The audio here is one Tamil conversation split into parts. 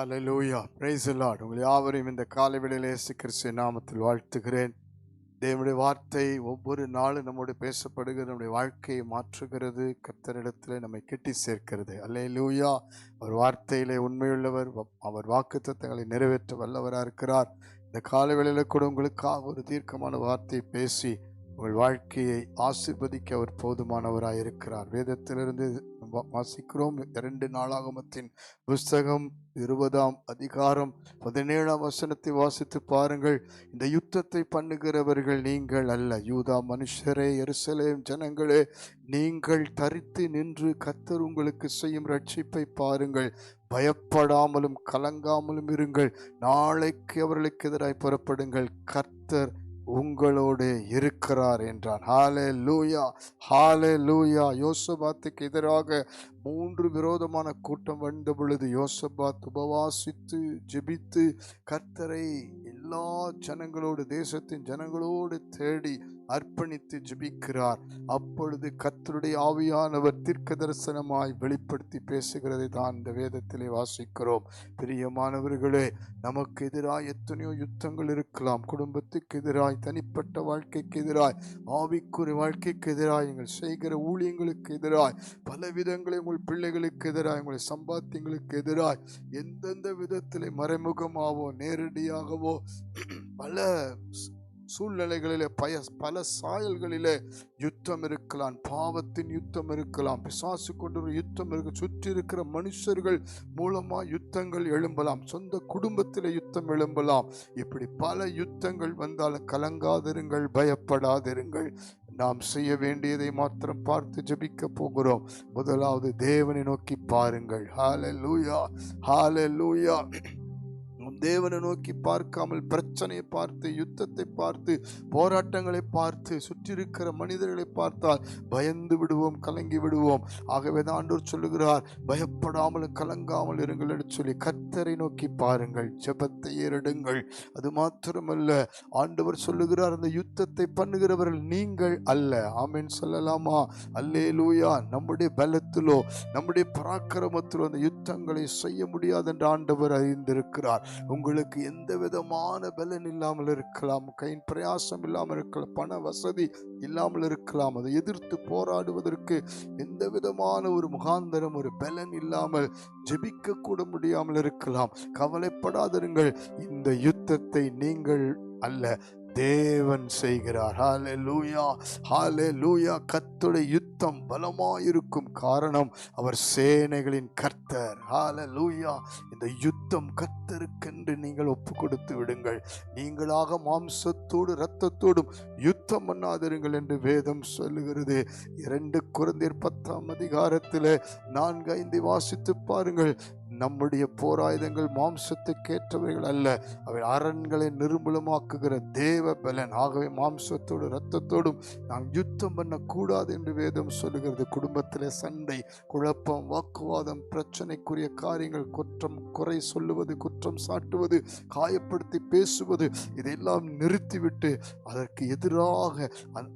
ஹalleluya லூயா பிரைஸ் lord. உங்கள் யாவரையும் இந்த காலை வேளையிலே இயேசு கிறிஸ்து நாமத்தில் வாழ்த்துகிறேன். தேவனுடைய வார்த்தை ஒவ்வொரு நாளும் நம்மோடு பேசப்படுகிறது நம்முடைய வாழ்க்கையை மாற்றுகிறது கத்தரிடத்தில் நம்மை கெட்டி சேர்க்கிறது. அல்லேலூயா அவர் வார்த்தையிலே உண்மையுள்ளவர் அவர் அவர் வாக்குத்தத்தங்களை நிறைவேற்ற வல்லவராக இருக்கிறார் இந்த காலை வேளையில் கூட உங்களுக்காக ஒரு தீர்க்கமான வார்த்தை பேசி உங்கள் வாழ்க்கையை ஆசிர்வதிக்க அவர் போதுமானவராக இருக்கிறார் வேதத்திலிருந்து வா- வாசிக்கிறோம். இரண்டு நாளாகமத்தின் புஸ்தகம் இருபதாம் அதிகாரம் பதினேழாம் வசனத்தை வாசித்து பாருங்கள். இந்த யுத்தத்தை பண்ணுகிறவர்கள் நீங்கள் அல்ல. யூதா மனுஷரே எருசலேம் ஜனங்களே நீங்கள் தரித்து நின்று கத்தர் உங்களுக்கு செய்யும் ரட்சிப்பை பாருங்கள். பயப்படாமலும் கலங்காமலும் இருங்கள். நாளைக்கு அவர்களுக்கு எதிராய் புறப்படுங்கள். கர்த்தர் உங்களோடு இருக்கிறார் என்றான். ஹாலே லூயா ஹாலே லூயா யோசபாத்துக்கு எதிராக மூன்று விரோதமான கூட்டம் வந்த பொழுது யோசபாத் உபவாசித்து ஜெபித்து கர்த்தரை எல்லா ஜனங்களோடு தேசத்தின் ஜனங்களோடு தேடி அர்ப்பணித்து ஜபிக்கிறார். அப்பொழுது கத்தருடைய ஆவியானவர் தீர்க்க தரிசனமாய் வெளிப்படுத்தி பேசுகிறதை தான் இந்த வேதத்திலே வாசிக்கிறோம். பிரியமானவர்களே நமக்கு எதிராக எத்தனையோ யுத்தங்கள் இருக்கலாம். குடும்பத்துக்கு எதிராய் தனிப்பட்ட வாழ்க்கைக்கு எதிராய் ஆவிக்குறி வாழ்க்கைக்கு எதிராய் நீங்கள் செய்கிற ஊழியங்களுக்கு எதிராய் பல விதங்களை உங்கள் பிள்ளைகளுக்கு எதிராய் உங்கள் சம்பாத்தியங்களுக்கு எதிராய் எந்தெந்த விதத்திலே மறைமுகமாகவோ நேரடியாகவோ பல சூழ்நிலைகளிலே பய பல சாயல்களிலே யுத்தம் இருக்கலாம். பாவத்தின் யுத்தம் இருக்கலாம். பிசாசு கொண்டு யுத்தம் இருக்கு. சுற்றி இருக்கிற மனுஷர்கள் மூலமாக யுத்தங்கள் எழும்பலாம். சொந்த குடும்பத்தில் யுத்தம் எழும்பலாம். இப்படி பல யுத்தங்கள் வந்தாலும் கலங்காதிருங்கள் பயப்படாதிருங்கள். நாம் செய்ய வேண்டியதை மாத்திரம் பார்த்து ஜெபிக்க போகிறோம். முதலாவது தேவனை நோக்கி பாருங்கள். ஹாலே லூயா ஹாலே லூயா தேவனை நோக்கி பார்க்காமல் பிரச்சனையை பார்த்து யுத்தத்தை பார்த்து போராட்டங்களை பார்த்து சுற்றி இருக்கிற மனிதர்களை பார்த்தால் பயந்து விடுவோம் கலங்கி விடுவோம். ஆகவே தான் சொல்லுகிறார் பயப்படாமல் கலங்காமல் இருங்கள் என்று சொல்லி கர்த்தரை நோக்கி பாருங்கள் ஜெபத்தை ஏறிடுங்கள். அது மாத்திரமல்ல ஆண்டவர் சொல்லுகிறார் அந்த யுத்தத்தை பண்ணுகிறவர்கள் நீங்கள் அல்ல. ஆமேன் சொல்லலாமா? அல்லே லூயா நம்முடைய பலத்திலோ நம்முடைய பராக்கிரமத்திலோ அந்த யுத்தங்களை செய்ய முடியாது என்று ஆண்டவர் அறிந்திருக்கிறார். உங்களுக்கு எந்த விதமான பலன் இல்லாமல் இருக்கலாம் கையின் பிரயாசம் இல்லாமல் இருக்கலாம் பண வசதி இல்லாமல் இருக்கலாம் அதை எதிர்த்து போராடுவதற்கு எந்த விதமான ஒரு முகாந்தரம் ஒரு பலன் இல்லாமல் ஜெபிக்க கூட முடியாமல் இருக்கலாம். கவலைப்படாதிருங்கள் இந்த யுத்தத்தை நீங்கள் அல்ல தேவன் செய்கிறார். ஹாலே லூயா ஹாலே லூயா கத்துடைய யுத்தம் பலமாயிருக்கும் காரணம் அவர் சேனைகளின் கர்த்தர். ஹாலே லூயா இந்த யுத்தம் கத்தருக்கென்று நீங்கள் ஒப்பு கொடுத்து விடுங்கள். நீங்களாக மாம்சத்தோடு இரத்தத்தோடும் யுத்தம் பண்ணாதிருங்கள் என்று வேதம் சொல்லுகிறது. இரண்டு குழந்தையர் பத்தாம் அதிகாரத்தில் நான்கு ஐந்து வாசித்து பாருங்கள். நம்முடைய போராயுதங்கள் மாம்சத்துக்கேற்றவைகள் அல்ல. அவை அரண்களை நிர்மூலமாக்குகிற தேவ பலன். ஆகவே மாம்சத்தோடு இரத்தத்தோடும் நாம் யுத்தம் பண்ணக்கூடாது என்று வேதம் சொல்லுகிறது. குடும்பத்தில் சண்டை குழப்பம் வாக்குவாதம் பிரச்சனைக்குரிய காரியங்கள் குற்றம் குறை சொல்லுவது குற்றம் சாட்டுவது காயப்படுத்தி பேசுவது இதையெல்லாம் நிறுத்திவிட்டு அதற்கு எதிராக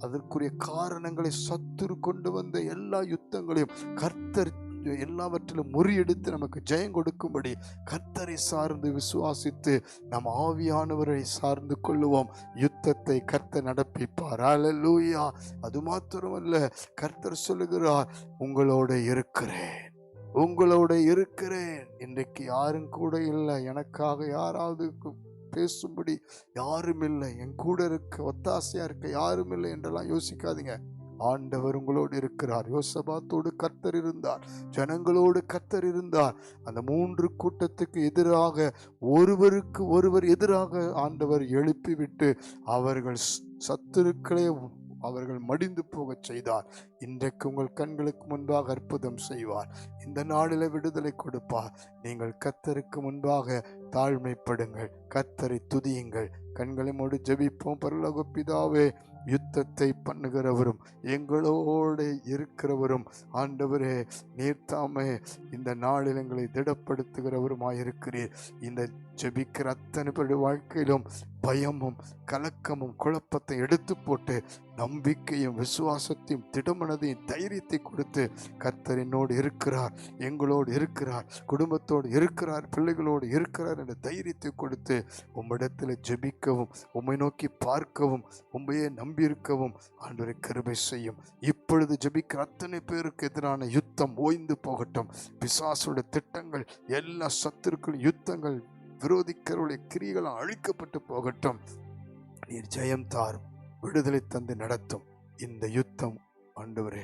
அதற்குரிய காரணங்களை சத்துரு கொண்டு வந்த எல்லா யுத்தங்களையும் கர்த்தர் எல்லாவற்றிலும் முறியெடுத்து நமக்கு ஜெயம் கொடுக்கும்படி கர்த்தரை சார்ந்து விசுவாசித்து நம் ஆவியானவரை சார்ந்து கொள்ளுவோம். யுத்தத்தை கர்த்தர் நடப்பிப்பார். அலலூயா அது மாத்திரமல்ல கர்த்தர் சொல்லுகிறார் உங்களோட இருக்கிறேன். உங்களோட இருக்கிறேன். இன்றைக்கு யாரும் கூட இல்லை. எனக்காக யாராவது பேசும்படி யாரும் இல்லை. என் கூட இருக்க ஒத்தாசையாக இருக்க யாரும் இல்லை என்றெல்லாம் யோசிக்காதீங்க. ஆண்டவர் உங்களோடு இருக்கிறார். யோசபாத்தோடு கர்த்தர் இருந்தார். ஜனங்களோடு கர்த்தர் இருந்தார். அந்த மூன்று கூட்டத்துக்கு எதிராக ஒருவருக்கு ஒருவர் எதிராக ஆண்டவர் எழுப்பிவிட்டு அவர்கள் சத்துருக்களே அவர்கள் மடிந்து போகச் செய்தார். இன்றைக்கு உங்கள் கண்களுக்கு முன்பாக அற்புதம் செய்வார். இந்த நாளில விடுதலை கொடுப்பார். நீங்கள் கத்தருக்கு முன்பாக தாழ்மைப்படுங்கள். கத்தரை துதியுங்கள். கண்களை மூடி ஜெபிப்போம். பரலோக பிதாவே யுத்தத்தை பண்ணுகிறவரும் எங்களோடு இருக்கிறவரும் ஆண்டவரே நீர்த்தாமே இந்த நாளில் எங்களை திடப்படுத்துகிறவருமாயிருக்கிறீர். இந்த ஜெபிக்கிற அத்தனை பேருடைய வாழ்க்கையிலும் பயமும் கலக்கமும் குழப்பத்தை எடுத்து போட்டு நம்பிக்கையும் விசுவாசத்தையும் மனதையும் தைரியத்தை கொடுத்து கர்த்தர் என்னோடு இருக்கிறார் எங்களோடு இருக்கிறார் குடும்பத்தோடு இருக்கிறார் பிள்ளைகளோடு இருக்கிறார் என்ற தைரியத்தை கொடுத்து உம்மிடத்தில் ஜெபிக்கவும் உம்மை நோக்கி பார்க்கவும் உண்மையே நம்பியிருக்கவும் ஆண்டவரை கருமை செய்யும். இப்பொழுது ஜெபிக்கிற அத்தனை பேருக்கு எதிரான யுத்தம் ஓய்ந்து போகட்டும். பிசாசுடைய திட்டங்கள் எல்லா சத்துருக்கள் யுத்தங்கள் விரோதிக்கிறவருடைய கிரிகளும் அழிக்கப்பட்டு போகட்டும். நீர் ஜெயம் தாரும் விடுதலை தந்து நடத்தும். இந்த யுத்தம் ஆண்டவரே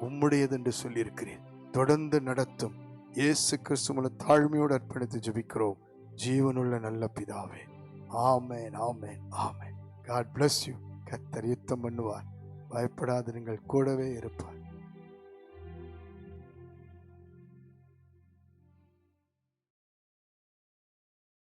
உம்முடையது என்று சொல்லியிருக்கிறேன். தொடர்ந்து நடத்தும். இயேசு கிறிஸ்துமல தாழ்மையோடு அர்ப்பணித்து ஜபிக்கிறோம். ஜீவனுள்ள நல்ல பிதாவே. ஆமேன் ஆமேன் ஆமேன். காட் பிளஸ் யூ கத்தர் யுத்தம் பண்ணுவார். பயப்படாத நீங்கள் கூடவே இருப்பார்.